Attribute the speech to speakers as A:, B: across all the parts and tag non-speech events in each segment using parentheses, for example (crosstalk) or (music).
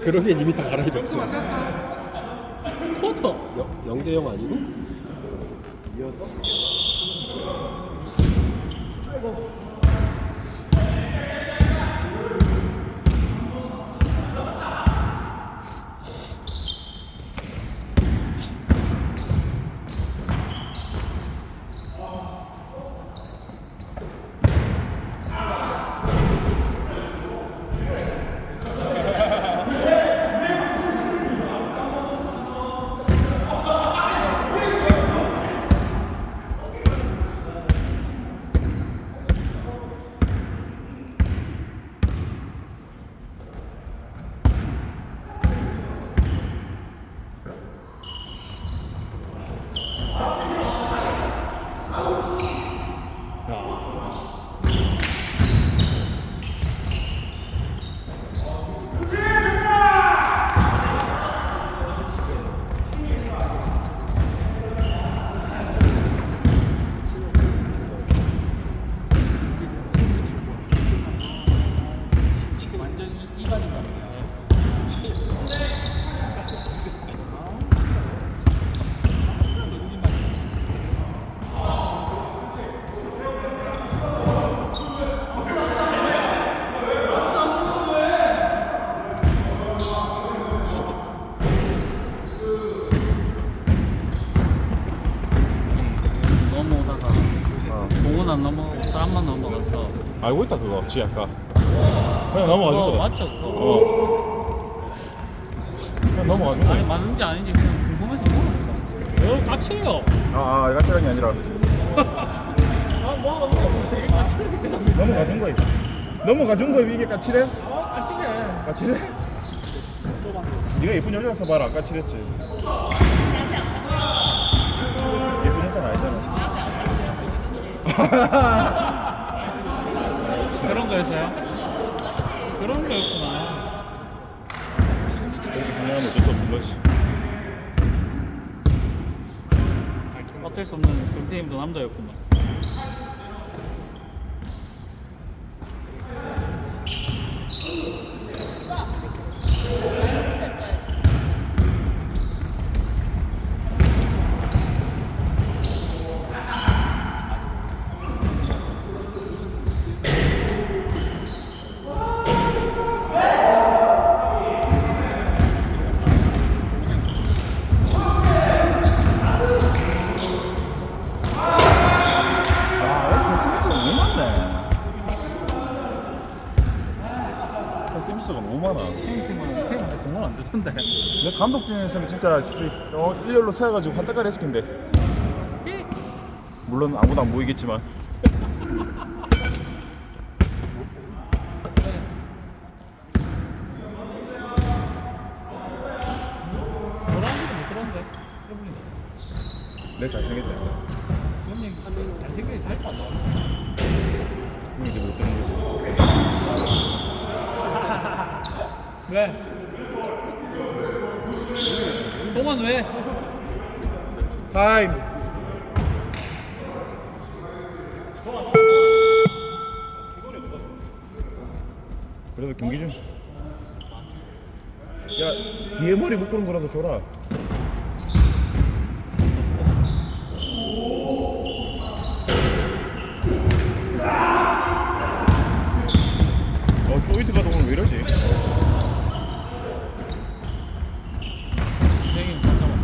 A: 그러기엔 이미 다 갈아입었어.
B: 쿼터.
A: 0대 0 아니고? 이어서?
B: 완전 이반인가 넘어오다가 공은 안 넘어가고 넘어가서
C: 알고 있다 그거. 지 아까. 그냥 넘어가준
B: 그거
C: 거다.
B: 맞죠 그거?
C: 어. 그냥 넘어가준
B: 아니
C: 거야
B: 맞는지 아닌지 그냥 궁금해서 물어봤다 이거 까칠해요.
C: 아, 아 까칠한 게 아니라. (laughs)
B: 아 뭐하고 뭐 되게 까칠하게
C: 넘어가준 거야 넘어가준 거야 이게 까칠해?
B: 아 까칠해
C: 까칠해? 네가 예쁜 여자라서 봐라. 까칠했지. 예쁜 여자는 아니잖아 (laughs)
B: 그런 거였어요? 그런 거였구나.
C: 그렇게 분양하면 어쩔 수 없는 거지.
B: 어쩔 수 없는 금태임도 남자였구만
C: 아 오늘 패스미스가 너무 많네 패스미스가 너무 많아
B: 팀은 팀한테 주던데
C: 내 감독 중에서는 진짜 어, 일렬로 세워가지고 한따까리 했을 텐데. 물론 아무도 안 보이겠지만.
B: 저랑도 못 들었는데 해보니까
C: 내 잘생겼다.
B: 형님 잘생기게 잘 봤나?
C: 형이 못 듣는 거지
B: 왜? 동안 왜?
C: 타임. 그래도 김기준 야 뒤에 머리 묶는 거라도 줘라 어 조이트가 오늘 왜 이러지?
B: 선생님 잠깐만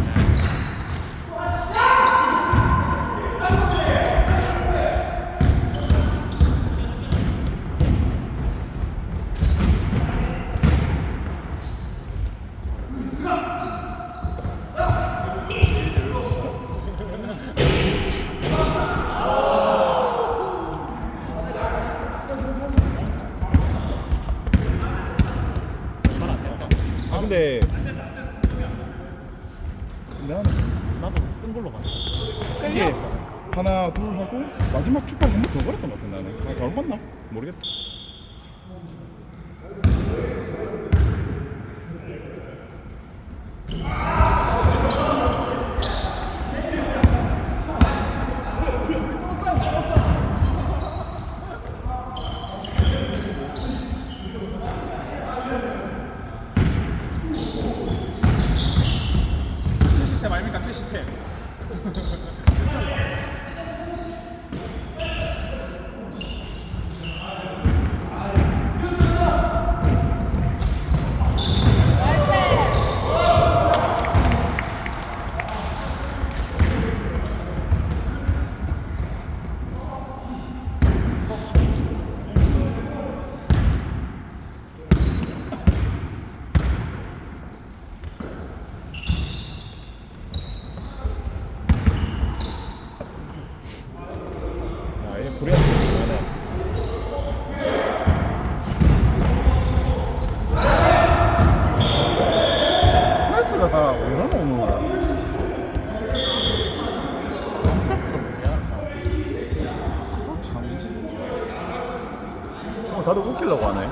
B: 잘안 됐다
C: 아 근데 나는
B: 나도 뜬 걸로 봤어.
C: 이게 하나 둘 하고 마지막 축발 한번더 걸었던 것 같아 나는. 아, 잘못 봤나? 모르겠다 せん。
B: 패스가 문제야.
C: 참 오늘 다들 웃기려고 하네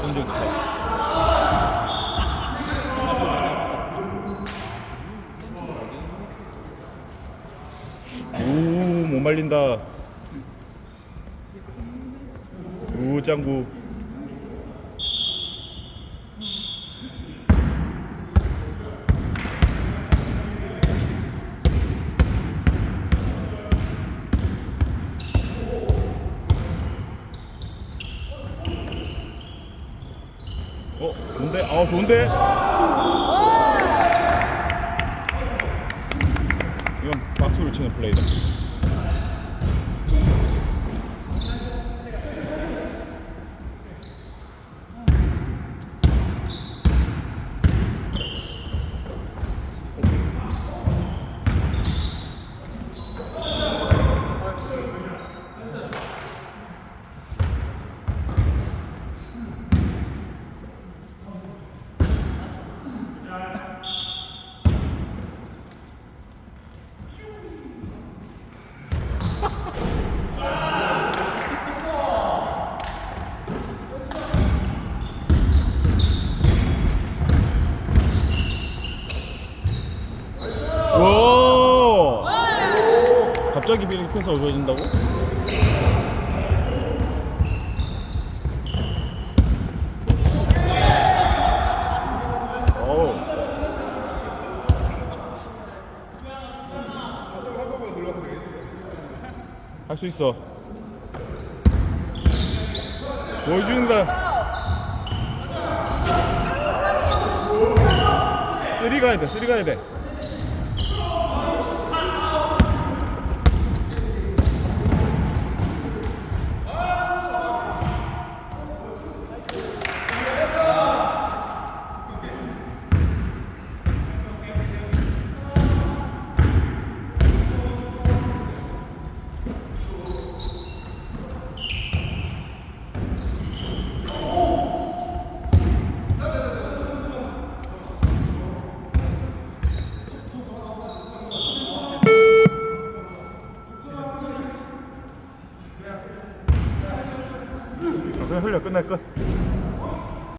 B: 성적 좋다.
C: 말린다. 우 짱구. 어 좋은데? 아 좋은데? 이건 박수를 치는 플레이다 갑자기 비행기 펜스가 좋아진다고? 할 수 있어. 보여준다. 쓰리 가야 돼 쓰리 가야 돼 Pinacoteca.